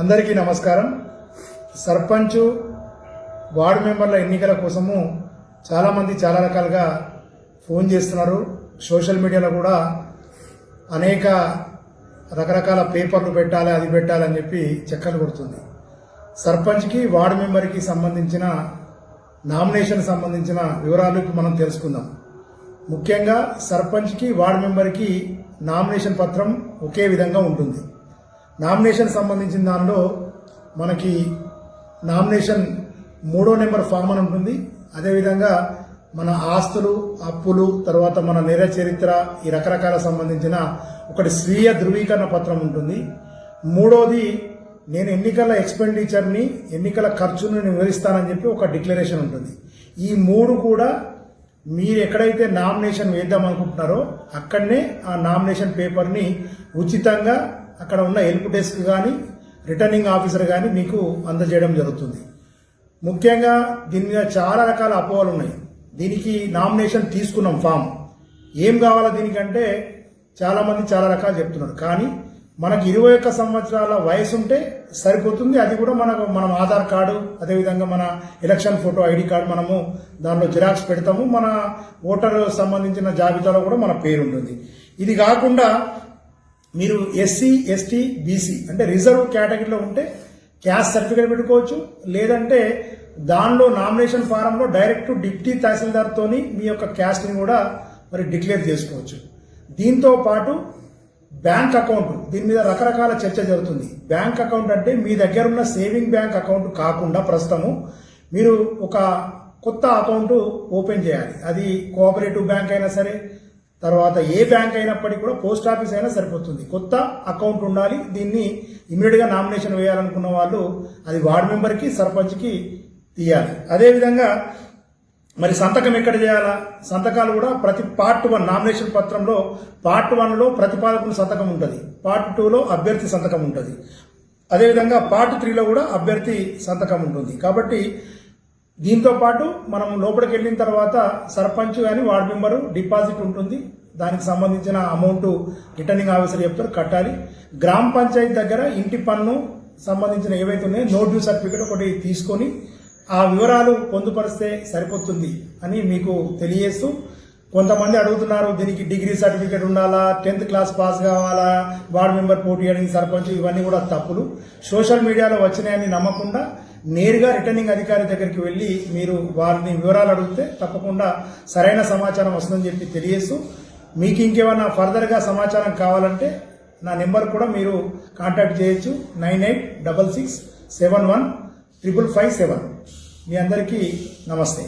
అందరికీ నమస్కారం. సర్పంచ్ వార్డు మెంబర్ల ఎన్నికల కోసము చాలామంది చాలా రకాలుగా ఫోన్ చేస్తున్నారు. సోషల్ మీడియాలో కూడా అనేక రకరకాల పేపర్లు పెట్టాలి అది పెట్టాలి అని చెప్పి చెక్కలు కొడుతుంది. సర్పంచ్కి వార్డు మెంబర్కి సంబంధించిన నామినేషన్ సంబంధించిన వివరాలు ఇప్పుడు మనం తెలుసుకుందాం. ముఖ్యంగా సర్పంచ్కి వార్డు మెంబర్కి నామినేషన్ పత్రం ఒకే విధంగా ఉంటుంది. నామినేషన్ సంబంధించిన దానిలో మనకి నామినేషన్ మూడో నెంబర్ ఫామ్ అని ఉంటుంది. అదేవిధంగా మన ఆస్తులు అప్పులు తర్వాత మన నేర చరిత్ర ఈ రకరకాల సంబంధించిన ఒకటి స్వీయ ధృవీకరణ పత్రం ఉంటుంది. మూడోది నేను ఎన్నికల ఎక్స్పెండిచర్ని ఎన్నికల ఖర్చును వివరిస్తానని చెప్పి ఒక డిక్లరేషన్ ఉంటుంది. ఈ మూడు కూడా మీరు ఎక్కడైతే నామినేషన్ వేద్దాం అనుకుంటున్నారో అక్కడనే ఆ నామినేషన్ పేపర్ని ఉచితంగా అక్కడ ఉన్న హెల్ప్ డెస్క్ కానీ రిటర్నింగ్ ఆఫీసర్ కానీ మీకు అందజేయడం జరుగుతుంది. ముఖ్యంగా దీని మీద చాలా రకాల అపోహలు ఉన్నాయి. దీనికి నామినేషన్ తీసుకున్నాం ఫామ్. ఏం కావాలో దీనికంటే చాలామంది చాలా రకాలు చెప్తున్నారు. కానీ మనకి ఇరవై ఒక్క సంవత్సరాల వయసు ఉంటే సరిపోతుంది. అది కూడా మనకు మనం ఆధార్ కార్డు అదేవిధంగా మన ఎలక్షన్ ఫోటో ఐడి కార్డు మనము దానిలో జిరాక్స్ పెడతాము. మన ఓటర్ సంబంధించిన జాబితాలో కూడా మన పేరు ఉంటుంది. ఇది కాకుండా మీరు ఎస్సీ ఎస్టీ బీసీ అంటే రిజర్వ్ కేటగిరీలో ఉంటే క్యాస్ట్ సర్టిఫికేట్ పెట్టుకోవచ్చు. లేదంటే దానిలో నామినేషన్ ఫారంలో డైరెక్ట్ డిప్టీ తహసీల్దార్తోని మీ యొక్క క్యాస్ట్ని కూడా మరి డిక్లేర్ చేసుకోవచ్చు. దీంతో పాటు బ్యాంక్ అకౌంట్ దీని మీద రకరకాల చర్చ జరుగుతుంది. బ్యాంక్ అకౌంట్ అంటే మీ దగ్గర ఉన్న సేవింగ్ బ్యాంక్ అకౌంట్ కాకుండా ప్రస్తుతము మీరు ఒక కొత్త అకౌంట్ ఓపెన్ చేయాలి. అది కోఆపరేటివ్ బ్యాంక్ అయినా సరే తర్వాత ఏ బ్యాంక్ అయినప్పటికీ కూడా పోస్ట్ ఆఫీస్ అయినా సరిపోతుంది. కొత్త అకౌంట్ ఉండాలి. దీన్ని ఇమీడియట్గా నామినేషన్ వేయాలనుకున్న వాళ్ళు అది వార్డు మెంబర్కి సర్పంచ్కి తీయాలి. అదేవిధంగా మరి సంతకం ఎక్కడ చేయాలా? సంతకాలు కూడా ప్రతి పార్ట్ వన్ నామినేషన్ పత్రంలో పార్ట్ వన్లో ప్రతిపాదకుని సంతకం ఉంటుంది. పార్ట్ టూలో అభ్యర్థి సంతకం ఉంటుంది. అదేవిధంగా పార్ట్ త్రీలో కూడా అభ్యర్థి సంతకం ఉంటుంది. కాబట్టి దీంతో పాటు మనం లోపలికి వెళ్ళిన తర్వాత సర్పంచ్ కానీ వార్డు మెంబరు డిపాజిట్ ఉంటుంది. దానికి సంబంధించిన అమౌంట్ రిటర్నింగ్ ఆఫీసర్ చెప్తారు కట్టాలి. గ్రామ పంచాయతీ దగ్గర ఇంటి పన్ను సంబంధించిన ఏవైతే ఉన్నాయో నో డ్యూ సర్టిఫికేట్ ఒకటి తీసుకొని ఆ వివరాలు పొందుపరిస్తే సరిపోతుంది అని మీకు తెలియజేస్తూ కొంతమంది అడుగుతున్నారు దీనికి డిగ్రీ సర్టిఫికేట్ ఉండాలా టెన్త్ క్లాస్ పాస్ కావాలా వార్డు మెంబర్ పోటీ చేయడానికి సర్పంచ్ ఇవన్నీ కూడా తప్పులు. సోషల్ మీడియాలో వచ్చినాయని నమ్మకుండా నేరుగా రిటర్నింగ్ అధికారి దగ్గరికి వెళ్ళి మీరు వారిని వివరాలు అడిగితే తప్పకుండా సరైన సమాచారం వస్తుందని చెప్పి తెలియజేస్తూ మీకు ఇంకేమైనా ఫర్దర్గా సమాచారం కావాలంటే నా నెంబర్ కూడా మీరు కాంటాక్ట్ చేయొచ్చు. Nine eight double six seven one triple five seven. మీ అందరికీ నమస్తే.